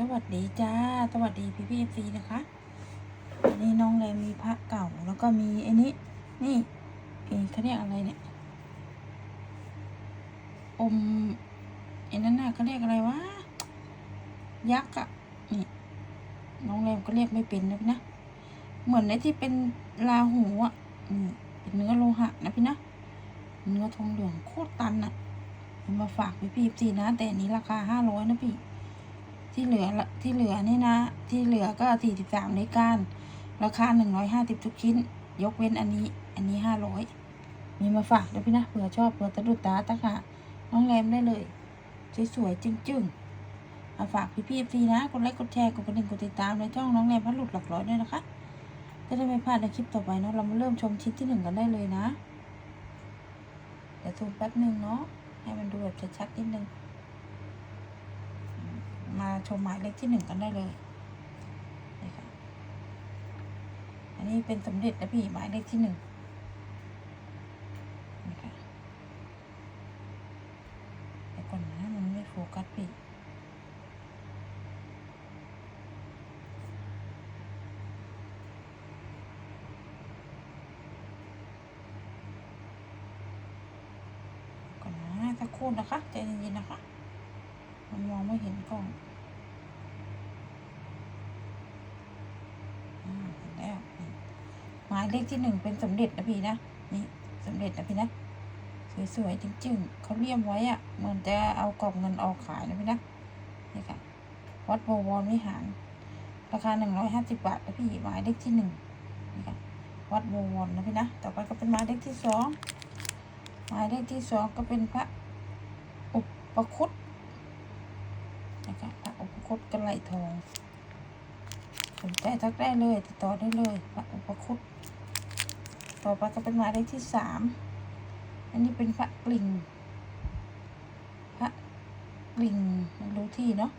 สวัสดีจ้า สวัสดีพี่พี่เอฟซีนะคะนนี้น้องแรมมีพระเก่าแล้วก็มีไอ้นี้ นี่เองเขาเรียกอะไรเนี่ยอมไอ้นั่นน่ะเขาเรียกอะไรวะ ยักษ์อะนี่น้องแรมก็เรียกไม่เป็นนะพี่นะ เหมือนในที่เป็นลาหูอะนี่เป็นเนื้อโลหะนะพี่นะ เนื้อทองเหลืองโคตรตันอะมาฝากพี่พี่เอฟซีนะ แต่อันนี้ราคาห้าร้อยนะพี่ ที่เหลือที่เหลือนี่นะ ที่เหลือก็สี่สิบสามในก้านราคาหนึ่งร้อยห้าสิบทุกชิ้น ยกเว้นอันนี้ อันนี้ห้าร้อยมีมาฝากด้วยพี่นะเผื่อชอบเผื่อตะดุดตาตะค่ะน้องแรมได้เลย สวยๆจึ้งๆมาฝากพี่พี่ฟรีนะกดไลค์กดแชร์กดกระดิ่งกดติดตามในช่องน้องแรมพัดหลุดหลักร้อยด้วยนะคะจะได้ไม่พลาดในคลิปต่อไปเนาะเรามาเริ่มชมชิ้นที่หนึ่งกันได้เลยนะเดี๋ยวซูมแป๊บหนึ่งเนาะให้มันดูแบบชัดๆนิดนึง มาชมหมายเลขที่หนึ่งกันได้เลยนี่ค่ะ อันนี้เป็นสำเร็จนะพี่หมายเลขที่หนึ่งนี่ค่ะเดี๋ยวก่อนนะมันไม่โฟกัสพี่ก่อนนะสักครู่นะคะใจเย็นๆนะคะ มันมองไม่เห็นกล้องอ่าเห็นแล้วนี่หมาย เลขที่หนึ่งเป็นสำเร็จนะพี่นะนี่สำเร็จนะพี่นะสวยๆจริงๆเขาเลี่ยมไว้อะเหมือนจะเอากล่องเงินออกขายนะพี่นะนี่ค่ะวัดโบวรวิหาร ราคาหนึ่งร้อยห้าสิบบาทนะพี่หมายเลขที่หนึ่งนี่ค่ะวัดโบวรนะพี่นะต่อไปก็เป็นหมายเลขที่สองหมายเลขที่สองก็เป็นพระอุปคุตนะคะพระอุปคุตกระไหลทองสนใจทักได้เลยติดต่อได้เลยพระอุปคุต ต่อไปก็เป็นหมายเลขที่สาม อันนี้เป็นพระกลิ่ง พระกลิ่งไม่รู้ที่เนาะ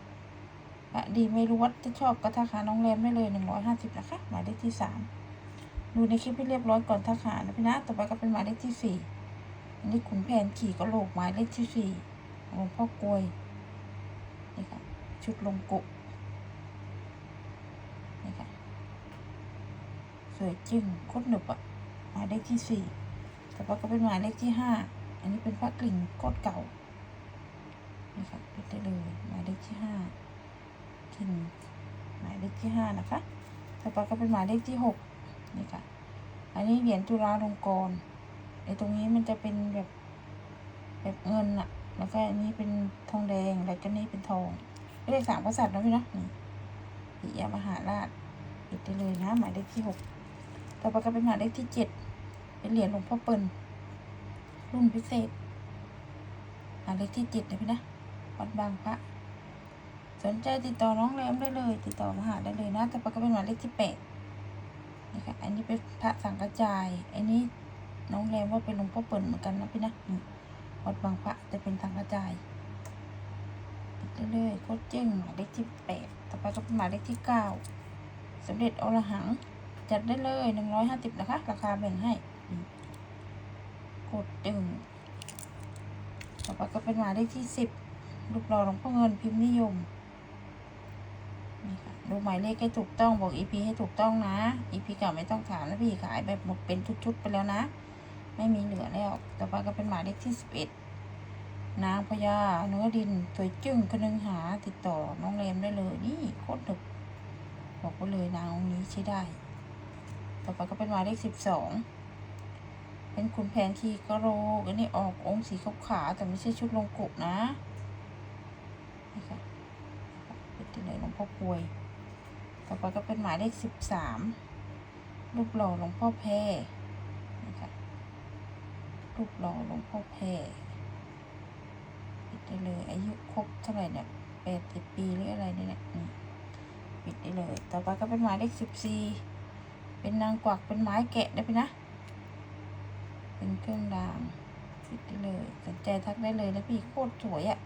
พระดีไม่รู้วัดที่ชอบก็ทักหาน้องแรมได้เลยหนึ่งร้อยห้าสิบนะคะ หมายเลขที่สามดูในคลิปให้เรียบร้อยก่อนทักหานะพี่นะ ต่อไปก็เป็นหมายเลขที่สี่ อันนี้ขุนแผนขี่กระโหลกหมายเลขที่สี่หลวงพ่อกลวย นี่ค่ะ ชุดลงกุนี่ค่ะ สวยจึ้งโคตรหนึบอะ มายเลขที่สี่ต่อไปก็เป็นหมายเลขที่ห้าอันนี้เป็นพระกลิ่งโคตรเก่านี่ค่ะปิดได้เลยหมายเลขที่ห้ากลิ่งหมายเลขที่ห้านะคะต่อไปก็เป็นหมายเลขที่หกนี่ค่ะ อันนี้เหรียญจุฬาลงกรณ์ไอ้ตรงนี้มันจะเป็นแบบแบบเงินอะแล้วก็อันนี้เป็นทองแดง แล้วก็นี่เป็นทองเลขสามกษัตริย์นะพี่นะนี่ปิยมหาราชปิดได้เลยนะ หมายเลขที่หกต่อไปก็เป็นหมายเลขที่เจ็ด เป็นเหรียญหลวงพ่อเปิลรุ่นพิเศษหมายเลขที่เจ็ดนะพี่นะวัดบางพระ สนใจติดต่อน้องแรมได้เลย ติดต่อมาหาได้เลยนะ แต่อไปก็เป็นหมายเลขที่แปดนี่ค่ะ อันนี้เป็นพระสังกระจาย อันนี้น้องแรมว่าเป็นหลวงพ่อเปิลเหมือนกันนะพี่นะวัดบางพระจะเป็นทางกระจายเรื่อยๆโคตรเจ้งหมายเลขที่แปดต่อไปก็เป็นหมายเลขที่เก้าสมเด็จอรหัง จัดได้เลยหนึ่งร้อยห้าสิบนะคะ ราคาแบ่งให้ นี่โคตรเจ้งต่อไปก็เป็นหมายเลขที่สิบรูปหล่อหลวงพ่อเงินพิมพ์นิยมนี่ค่ะดูหมายเลขให้ถูกต้องบอกอีพีให้ถูกต้องนะอีพีเก่าไม่ต้องถามนะพี่ขายแบบหมดเป็นชุดๆไปแล้วนะ ไม่มีเหลือแล้ว ต่อไปก็เป็นหมายเลขที่สิบเอ็ดนางพญาเนื้อดินสวยจึ้งคนึงหาติดต่อน้องเรมได้เลยนี่โคตรดึกบอกไว้เลยนางองค์นี้ใช้ได้ ต่อไปก็เป็นหมายเลขสิบสอง เป็นขุนแผนทีกระโรกอันนี้ออกองค์สีขาวขาวๆแต่ไม่ใช่ชุดลงกุนะนี่ค่ะเป็นที่เลยหลวงพ่อกลวย ต่อไปก็เป็นหมายเลขสิบสามรูปหล่อหลวงพ่อแพรนี่ค่ะรูปหล่อหลวงพ่อแพรปิดได้เลยอายุครบเท่าไหร่เนี่ยแปดสิบปีหรืออะไรเนี่ยนี่ปิดได้เลย ต่อไปก็เป็นหมายเลขสิบสี่เป็นนางกวักเป็นไม้แกะได้ไหมนะ เป็นเครื่องรางปิดได้เลยสนใจทักได้เลยนะพี่โคตรสวยอะ่ะ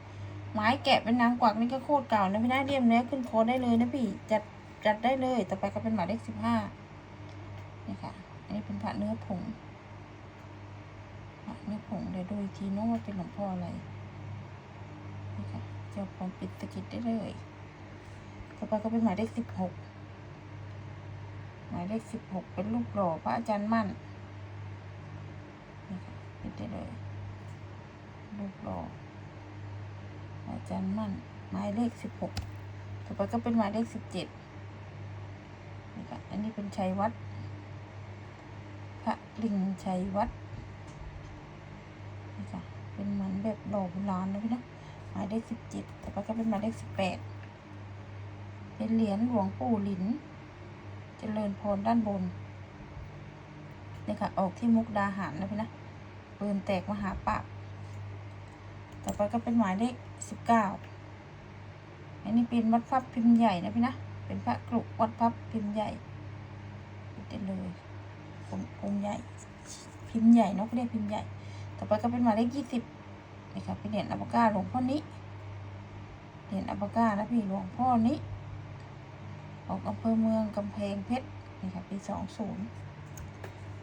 ไม้แกะเป็นนางกวักนี่ก็โคตรเก่านะพี่นะเรียมเนี้ยขึ้นโค้ดได้เลยนะพี่จัดจัดได้เลย ต่อไปก็เป็นหมายเลขสิบห้านี่ค่ะ อันนี้เป็นพระเนื้อผงเนื้อผงเดี๋ยวดูอีกทีน้องว่าเป็นหลวงพ่ออะไรนี่ค่ะเจ้าของปิดตะกิดได้เลย ต่อไปก็เป็นหมายเลขสิบหกหมายเลขสิบหกเป็นรูปหล่อพระอาจารย์มั่น นี่ค่ะปิดได้เลยรูปหล่ออาจารย์มั่นหมายเลขสิบหกต่อไปก็เป็นหมายเลขสิบเจ็ดนี่ค่ะอันนี้เป็นชัยวัดพระลิงชัยวัดนี่ค่ะเป็นเหมือนแบบหล่อโบราณนะพี่นะหมายเลขสิบเจ็ดต่อไปก็เป็นหมายเลขสิบแปดเป็นเหรียญหลวงปู่หลิน เจริญพรด้านบนนี่ค่ะออกที่มุกดาหารนะพี่นะ ปืนแตกมหาปราบต่อไปก็เป็นหมายเลขสิบเก้าอันนี้เป็นวัดพับพิมพ์ใหญ่นะพี่นะ เป็นพระกรุวัดพับพิมพ์ใหญ่ปิดได้เลยองค์องค์ใหญ่ พิมพ์ใหญ่เนาะเขาเรียกพิมพ์ใหญ่ ต่อไปก็เป็นหมายเลขยี่สิบนี่ค่ะเป็นเหรียญอัปปะก้าหลวงพ่อนี้เหรียญอัปปะก้านะพี่หลวงพ่อนี้ออกอำเภอเมืองกำแพงเพชรนี่ค่ะปีสองศูนย์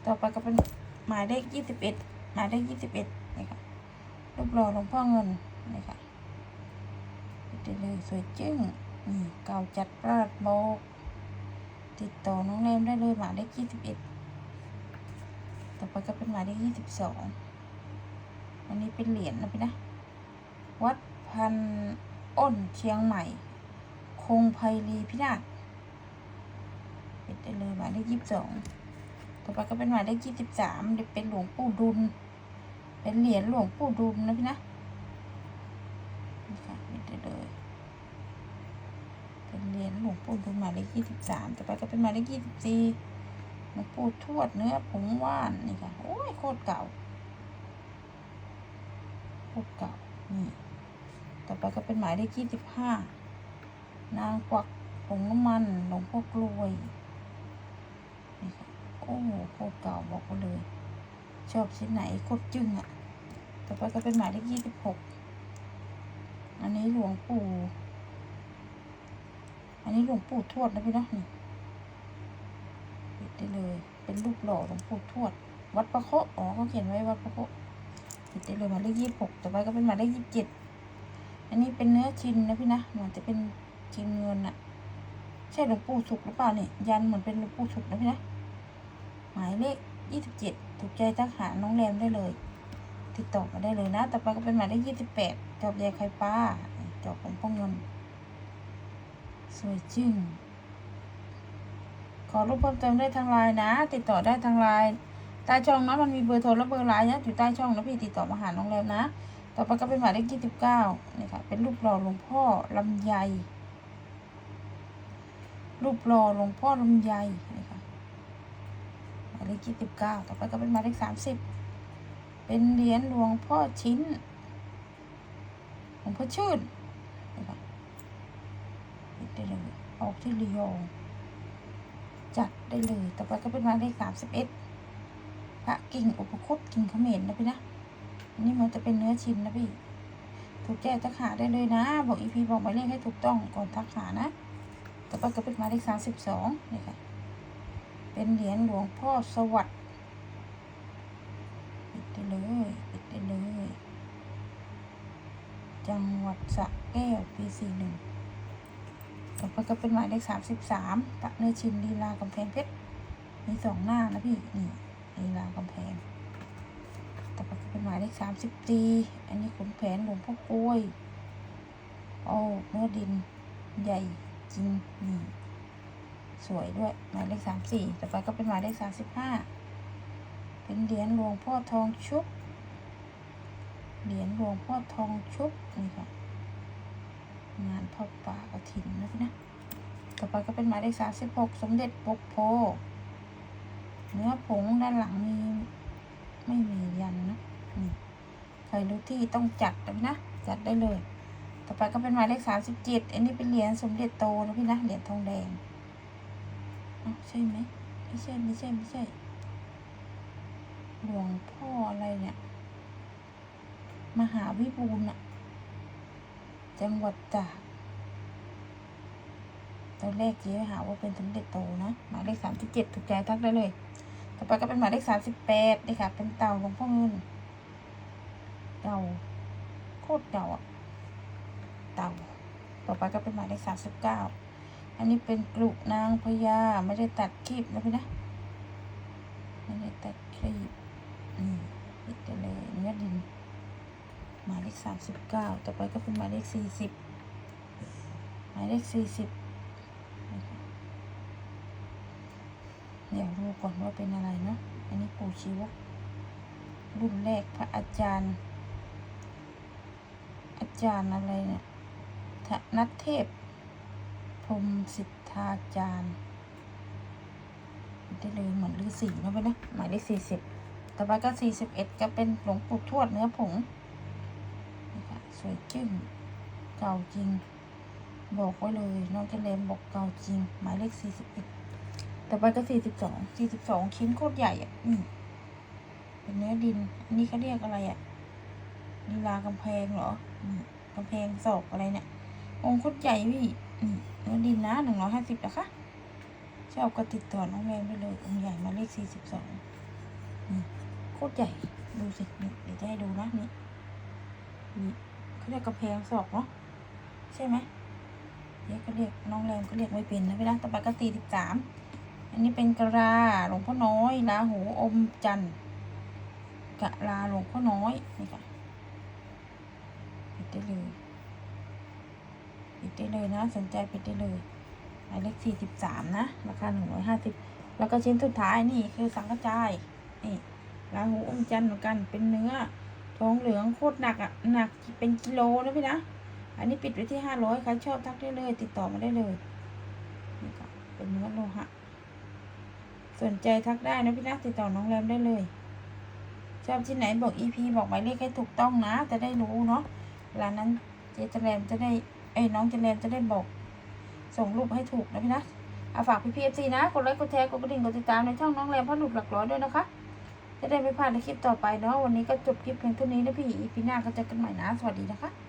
ต่อไปก็เป็นหมายเลขยี่สิบเอ็ด หมายเลขยี่สิบเอ็ดนี่ค่ะรูปหล่อหลวงพ่อเงินนี่ค่ะติดเลยสวยจึ้งนี่เก่าจัดประหลัดโบกติดต่อน้องแรมได้เลยหมายเลขยี่สิบเอ็ดต่อไปก็เป็นหมายเลขยี่สิบสองอันนี้เป็นเหรียญนะพี่นะ วัดพันอ้นเชียงใหม่ คงไพรีพินาศปิดได้เลยหมายเลขยี่สิบสอง ต่อไปก็เป็นหมายเลขยี่สิบสามเป็นหลวงปู่ดุล เป็นเหรียญหลวงปู่ดุลนะพี่นะนี่ค่ะปิดได้เลย เป็นเหรียญหลวงปู่ดุลหมายเลขยี่สิบสามต่อไปก็เป็นหมายเลขยี่สิบสี่หลวงปู่ทวดเนื้อผงว่านนี่ค่ะ โอ้ยโคตรเก่า โคตรเก่า นี่ ต่อไปก็เป็นหมายเลขยี่สิบห้านางกวักผงน้ำมันหลวงพ่อกลวย อ้โหโคตรเก่าบอกเลย ชอบชิ้นไหนโคตรจึ้งอะ่ะ ต่อไปก็เป็นหมายเลขยี่สิบหกอันนี้หลวงปู่ อันนี้หลวงปู่ทวดนะพี่นะนี่ปิดได้เลย เป็นรูปหล่อหลวงปู่ทวด วัดประโคอ๋อเขาเขียนไว้วัดประโคปิดได้เลยหมายเลขยี่สิบหกต่อไปก็เป็นหมายเลขยี่สิบเจ็ดอันนี้เป็นเนื้อชินนะพี่นะเหมือนจะเป็นชินเงินอะใช่หลวงปู่สุกหรือเปล่าเนี่ยยันเหมือนเป็นหลวงปู่สุกนะพี่นะ มายเลขยี่สิบเจ็ดถูกใจทักหาน้องแรมได้เลย ติดต่อมาได้เลยนะ ต่อไปก็เป็นหมายเลขยี่สิบแปดจอบใหญ่ไข่ปลาจอบของพ่อเงิน สวยจึ้งขอรูปเพิ่มเติมได้ทางไลน์นะ ติดต่อได้ทางไลน์ใต้ช่องนะมันมีเบอร์โทรและเบอร์ไลน์นะอยู่ใต้ช่องนะพี่ติดต่อมาหาน้องแรมนะ ต่อไปก็เป็นหมายเลขยี่สิบเก้านี่ค่ะเป็นรูปหล่อหลวงพ่อลำไยรูปหล่อหลวงพ่อลำไยนี่ค่ะหมาย เลขยี่สิบเก้าต่อไปก็เป็นหมายเลขสามสิบเป็นเหรียญหลวงพ่อชิ้นหลวงพ่อชื่นได้เลยออกที่ลียงจัดได้เลย ต่อไปก็เป็นหมายเลขสามสิบเอ็ดพระกิ่งอุปคตกิ่งเขมรนะพี่นะนนี้มันจะเป็นเนื้อชิ้นนะพี่ถูกแจ้ทักหาได้เลยนะ บอกอีพีบอกหมายเลขให้ถูกต้องก่อนทักหานะ ต่อไปก็เป็นหมายเลขสามสิบสองนี่ค่ะ เป็นเหรียญหลวงพ่อสวัสดิ์ปิดได้เลยปิดได้เลย จังหวัดสระแก้วปีสี่หนึ่งต่อไปก็เป็นหมายเลขสามสิบสามพระเนชินลีลากำแพงเพชรมีสองหน้านะพี่นี่ลีลากำแพงต่อไปก็เป็นหมายเลขสามสิบตีอันนี้ขุนแผนหลวงพ่อกล้วยโอ้เนื้อดินใหญ่จริงนี่ สวยด้วยหมายเลขสามสี่ต่อไปก็เป็นหมายเลขสามสิบห้าเป็นเหรียญหลวงพ่อทองชุบเหรียญหลวงพ่อทองชุบนี่ค่ะงานพ่อป่ากระถินนะพี่นะต่อไปก็เป็นหมายเลขสามสิบหกสมเด็จปกโพเนื้อผงด้านหลังมีไม่มียันนะนี่ใครรู้ที่ต้องจัดนะนะจัดได้เลย ต่อไปก็เป็นหมายเลขสามสิบเจ็ดอันนี้เป็นเหรียญสมเด็จโตนะพี่นะเหรียญทองแดง ใช่ไหมไม่ใช่ไม่ใช่ไม่ใช่หลวงพ่ออะไรเนี่ย มหาวิบูลย์อะจังหวัดตากตอนแรกเจ๊หาว่าเป็นสมเด็จโตนะหมายเลขสามสิบเจ็ดถูกใจทักได้เลย ต่อไปก็เป็นหมายเลขสามสิบแปดนี่ค่ะ เป็นเต่าหลวงพ่อเงินเต่าโคตรเต่าอะเต่าต่อไปก็เป็นหมายเลขสามสิบเก้า อันนี้เป็นกลุกนางพญาไม่ได้ตัดคลิปนะพี่นะ ไม่ได้ตัดคลิปนี่ปิดเลยเนื้อดินหมายเลขสามสิบเก้าต่อไปก็เป็นหมายเลขสี่สิบหมายเลขสี่สิบเดี๋ยวดูก่อนว่าเป็นอะไรเนาะอันนี้ปู่ชีวกรุ่นแรกพระอาจารย์ อาจารย์อะไรเนี่ยนัทเทพ พรมสิทธาจารย์ได้เลยเหมือนฤาษีนะไปนะหมายเลขสี่สิบต่อไปก็สี่สิบเอ็ดก็เป็นหลวงปู่ทวดเนื้อผงนี่ค่ะสวยจึ้งเก่าจริง บอกไว้เลยน้องเจเลมบอกเก่าจริง หมายเลขสี่สิบเอ็ดต่อไปก็สี่สิบสองสี่สิบสองชิ้นโคตรใหญ่อะอืมเป็นเนื้อดินอันนี้เขาเรียกอะไรอะลีลากำแพงเหรออืมกำแพงศอกอะไรเนี่ยองค์โคตรใหญ่พี่ น้อดินนะหนึ่งร้อยห้าสิบนะคะชอบก็ติดต่อน้องแมนไปเลยองค์ใหญ่มาเลขสี่สิบสองโคตรใหญ่ ดูสิเดี๋ยวจะให้ดูนะนี่นี่เขาเรียกกระแพงศอกเนาะใช่ไหมเดี๋ยวก็เรียกน้องแรมก็เรียกไม่เป็นนะพี่นะต่อไปก็สี่สิบสามอันนี้เป็นกะลาหลวงพ่อน้อยลาหูอมจันทร์กะลาหลวงพ่อน้อยนี่ค่ะปิดได้เลย ปิดได้เลยนะสนใจไปได้เลยหมายเลขสี่สิบสามนะราคาหนึ่งร้อยห้าสิบแล้วก็ชิ้นสุดท้ายนี่คือสังกะจายนี่ลาหูอมจันทร์เหมือนกันเป็นเนื้อทองเหลืองโคตรหนักอะหนักเป็นกิโลนะพี่นะอันนี้ปิดไว้ที่ห้าร้อยใครชอบทักได้เลย ติดต่อมาได้เลยนี่ค่ะเป็นเนื้อโลหะสนใจทักได้นะพี่นะติดต่อน้องแรมได้เลยชอบที่ไหนบอก EP บอกหมายเลขให้ถูกต้องนะ จะได้รู้เนาะเวลานั้นเจเจแรมจะได้ อ้น้องเจแนนจะได้บอก ส่งรูปให้ถูกนะพี่นะเอาฝากพี่พีเอฟซีนะ กดไลค์ กดแชร์ กดกระดิ่ง กดติดตามในช่องน้องแรมพ่อหลุดหลักร้อยด้วยนะคะ จะได้ไม่พลาดในคลิปต่อไปเนาะ วันนี้ก็จบคลิปเพียงเท่านี้นะพี่ อีพีหน้าก็เจอกันใหม่นะ สวัสดีนะคะ